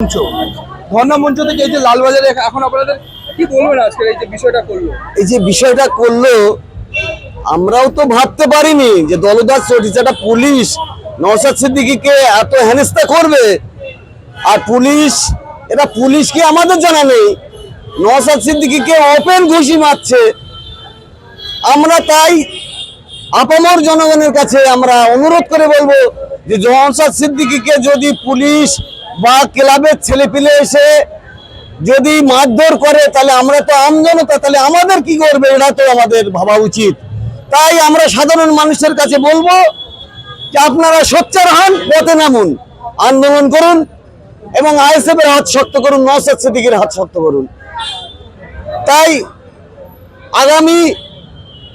মঞ্চ। থেকে এই যে লালবাজারে এখন আপনাদের কি বলবেন এই যে বিষয়টা করল? এই যে বিষয়টা করল, আমরাও তো ভাবতে পারিনি যে দলদাস চটিচাটা পুলিশ নওশাদ সিদ্দিকীকে এত হেনস্থা করবে। আর পুলিশ এটা পুলিশ কি আমাদের জানা নেই? নওশাদ সিদ্দিকীকে ওপেন ঘুষি মারছে। আমরা তাই আপামর জনগণের কাছে আমরা অনুরোধ করে বলব যে নওশাদ সিদ্দিকীকে যদি পুলিশ বা ক্লাবের ছেলেপিলে এসে যদি মারধর করে, তাহলে আমরা তো আমজনতা তাহলে আমাদের কি করবে? এটা তো আমাদের ভাবা উচিত। তাই আমরা সাধারণ মানুষের কাছে বলব যে আপনারা সোচ্চার হন, পথে নামুন, আন্দোলন করুন এবং আইএসএফ এর হাত শক্ত করুন, নওশাদ সিদ্দিকের হাত শক্ত করুন। তাই আগামী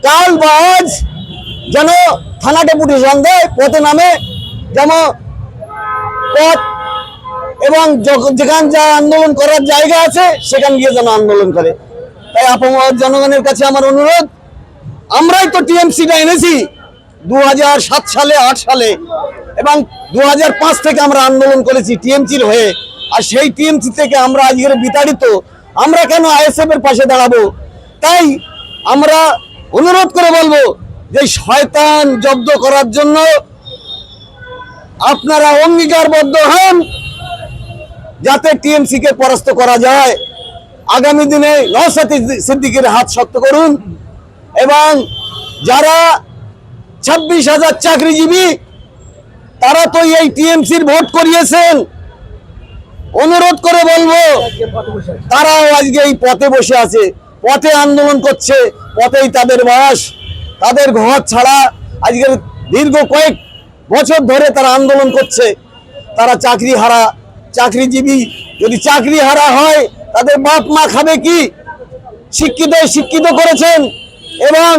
কাল বা আজ যেন থানা ডেপুটি সন্ধ্যায় পথে নামে, যেন পথ এবং যখ- যেখান যা আন্দোলন করার জায়গা আছে, সেখানে গিয়ে যেন আন্দোলন করে। তাই আপামর জনগণের কাছে আমার অনুরোধ, আমরাই তো টিএমসিটা এনেছি দু সালে, আট সালে, এবং দু হাজার পাঁচ থেকে আমরা আন্দোলন করেছি টিএমসির হয়ে। আর সেই টিএমসি থেকে আমরা আজকের বিতাড়িত, আমরা কেন আইএসএফ এর পাশে দাঁড়াবো? তাই আমরা অনুরোধ করে বলব যে শয়তান জব্দ করার জন্য আপনারা অঙ্গীকারবদ্ধ হন যাতে টিএমসি কে পরাস্ত করা যায়। আগামী দিনে নওসাদ সিদ্দিকের হাত শক্ত করুন এবং যারা ছাব্বিশ হাজার চাকরিজীবী, তারা তো এই টিএমসির ভোট করিয়েছেন। অনুরোধ করে বলব, তারাও আজকে এই পথে বসে আছে, পথে আন্দোলন করছে, পথেই তাদের বাস, তাদের ঘর ছাড়া আজকের দীর্ঘ কয়েক বছর ধরে তারা আন্দোলন করছে, তারা চাকরি হারা চাকরিজীবী যদি চাকরি হারা হয়, তাদের বাপ মা খাবে কি? শিক্ষিত শিক্ষিত করেছেন এবং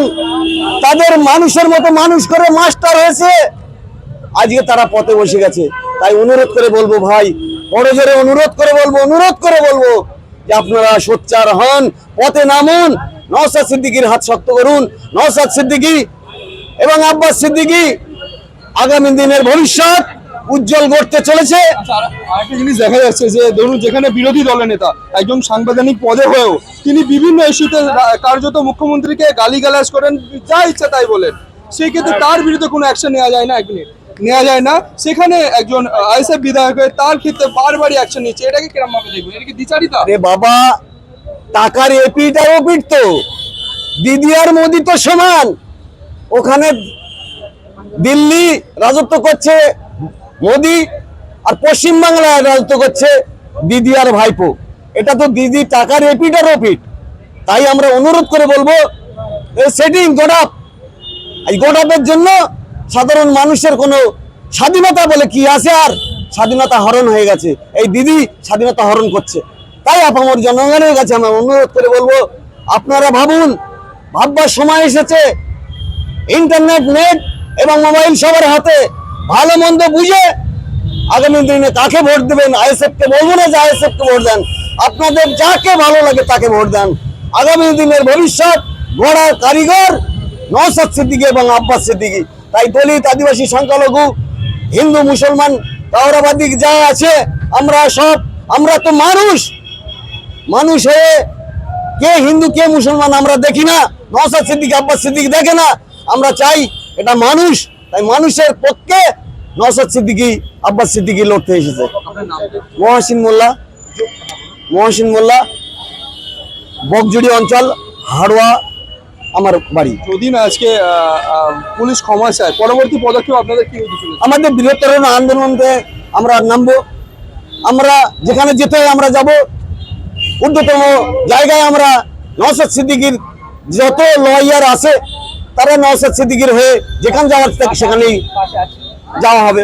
তাদের মানুষের মতো মানুষ করে মাস্টার হয়েছে। আজকে তারা পথে বসে গেছে। তাই অনুরোধ করে বলব ভাই, বড় জোরে অনুরোধ করে বলব, অনুরোধ করে বলব যে আপনারা সোচ্চার হন, পথে নামুন নওসাদ সিদ্দিকির হাত শক্ত করুন। নওসাদ সিদ্দিকি এবং আব্বাস সিদ্দিকি, আগামী দিনের ভবিষ্যৎ উজ্জ্বল করতে চলেছে। আচ্ছা আরেকটা জিনিস দেখা যাচ্ছে যে ধরুন যেখানে বিরোধী দলের নেতা একজন সাংবিধানিক পদে হয়েও তিনি বিভিন্ন ইস্যুতে কার্যত মুখ্যমন্ত্রীকে গালিগালাজ করেন যা ইচ্ছা তাই বলেন। সেই ক্ষেত্রে তার বিরুদ্ধে কোনো অ্যাকশন নেওয়া যায় না এক মিনিট। নেওয়া যায় না। সেখানে একজন আইএসএফ বিধায়ক হয়ে তার ক্ষেত্রে বারবারই অ্যাকশন নিচ্ছে। এটাকে কিরম ভাবে দেখবেন এটা কি দ্বিচারিতা? আরে বাবা টাকার এপিট আর ওপিট তো দিদি আর মোদি তো সমান। ওখানে দিল্লি রাজত্ব করছে। মোদি আর পশ্চিম বাংলায় রাজত্ব করছে দিদি আর ভাইপো। এটা তো দিদি টাকার এপিট আর ওপিট তাই আমরা অনুরোধ করে বলব সেটিং গোডাপ এই গোডাপের জন্য সাধারণ মানুষের কোনো স্বাধীনতা বলে কি আছে আর? স্বাধীনতা হরণ হয়ে গেছে। এই দিদি স্বাধীনতা হরণ করছে। তাই আপামর জনগণের কাছে আমরা অনুরোধ করে বলব, আপনারা ভাবুন, ভাববার সময় এসেছে। ইন্টারনেট, নেট এবং মোবাইল সবার হাতে। ভালো মন্দ বুঝে আগামী দিনে তাকে ভোট দেবেন? আইএসএফ কে বলব না যে আইএসএফ কে ভোট দেন। আপনাদের যাকে ভালো লাগে তাকে ভোট দেন। আগামী দিনের ভবিষ্যৎ, গড়ার কারিগর নওসাদ সিদ্দিকী এবং আব্বাস সিদ্দিকী। তাই দলিত, আদিবাসী, সংখ্যালঘু, হিন্দু, মুসলমান কাউরাবাদী যা আছে, আমরা সব, আমরা তো মানুষ। মানুষ হয়ে কে হিন্দু, কে মুসলমান আমরা দেখি না। নওসাদ সিদ্দিক, আব্বাস সিদ্দিক দেখে না। আমরা চাই এটা মানুষ তাই মানুষের পক্ষে নওসাদ সিদ্দিকী আব্বাস সিদ্দিকী লড়তে এসেছে। মহাসিন মোল্লা মহাসিন মোল্লা বকজুড়ি অঞ্চল হাড়োয়া আমার বাড়ি। যদি না আজকে পুলিশ ক্ষমা চায় পরবর্তী পদক্ষেপ আপনাদের কি আমাদের বৃহত্তর আন্দোলনকে আমরা নামবো। আমরা যেখানে যেতে আমরা যাব। ঊর্ধ্বতম জায়গায় আমরা নওসাদ সিদ্দিকির যত লয়ার আছে তারা নওসাদ সিদ্দিকির হয়ে যেখানে যাওয়ার থাকে সেখানেই যাওয়া হবে।